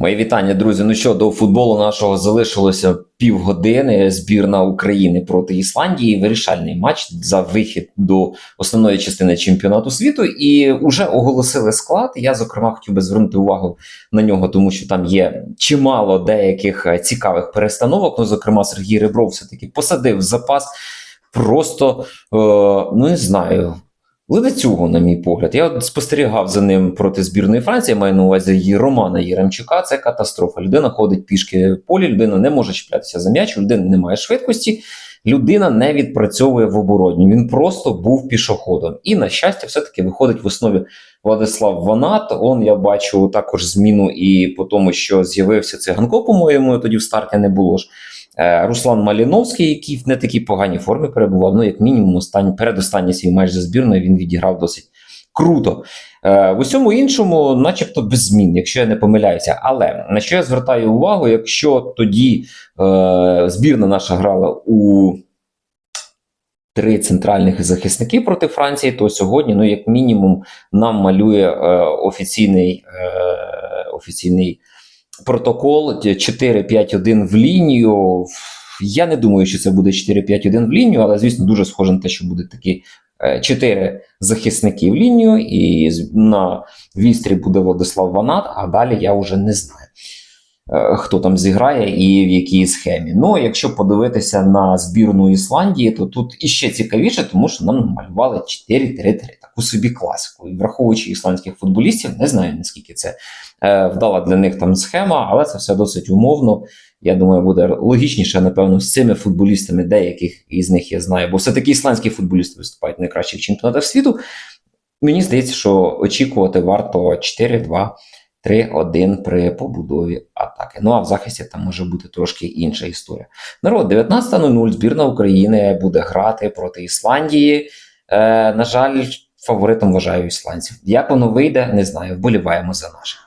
Мої вітання, друзі. Ну що, до футболу нашого залишилося півгодини. Збірна України проти Ісландії. Вирішальний матч за вихід до основної частини чемпіонату світу. І вже оголосили склад. Я, зокрема, хотів би звернути увагу на нього, тому що там є чимало деяких е, цікавих перестановок. Ну, зокрема, Сергій Ребров все-таки посадив запас. Просто е, ну не знаю. Ледацюгу, на мій погляд. Я от спостерігав за ним проти збірної Франції, я маю на увазі її Романа Єремчука. Це катастрофа. Людина ходить пішки в полі, людина не може чіплятися за м'яч, у людини немає швидкості, людина не відпрацьовує в обороні. Він просто був пішоходом. І, на щастя, все-таки виходить в основі Владислав Ванат. Он я бачу також зміну і по тому, що з'явився циганко, по-моєму, тоді в старті не було ж. Е, Руслан Маліновський, який в не такій поганій формі перебував, ну, як мінімум, останній, передостанній свій матч за збірною він відіграв досить круто. Е, в усьому іншому, начебто, без змін, якщо я не помиляюся. Але на що я звертаю увагу, якщо тоді е, збірна наша грала у три центральних захисники проти Франції, то сьогодні, ну, як мінімум, нам малює е, офіційний, е, офіційний протокол 4-5-1 в лінію. Я не думаю, що це буде 4-5-1 в лінію, але звісно, дуже схоже на те, що буде такі е, чотири захисники в лінію, і на вістрі буде Владислав Ванат, а далі я вже не знаю. Е, Хто там зіграє і в якій схемі. Ну, якщо подивитися на збірну Ісландії, то тут іще цікавіше, тому що нам намалювали 4-3-3, таку собі класику. І враховуючи ісландських футболістів, не знаю наскільки це е, вдала для них там схема, але це все досить умовно. Я думаю, буде логічніше, напевно, з цими футболістами, деяких із них я знаю, бо все-таки ісландські футболісти виступають в найкращих чемпіонатах світу. Мені здається, що очікувати варто 4-2. 3-1 при побудові атаки. Ну а в захисті там може бути трошки інша історія. Народ, 19.00 збірна України буде грати проти Ісландії. Е, на жаль, фаворитом вважаю ісландців. Як воно вийде, не знаю. Вболіваємо за наше.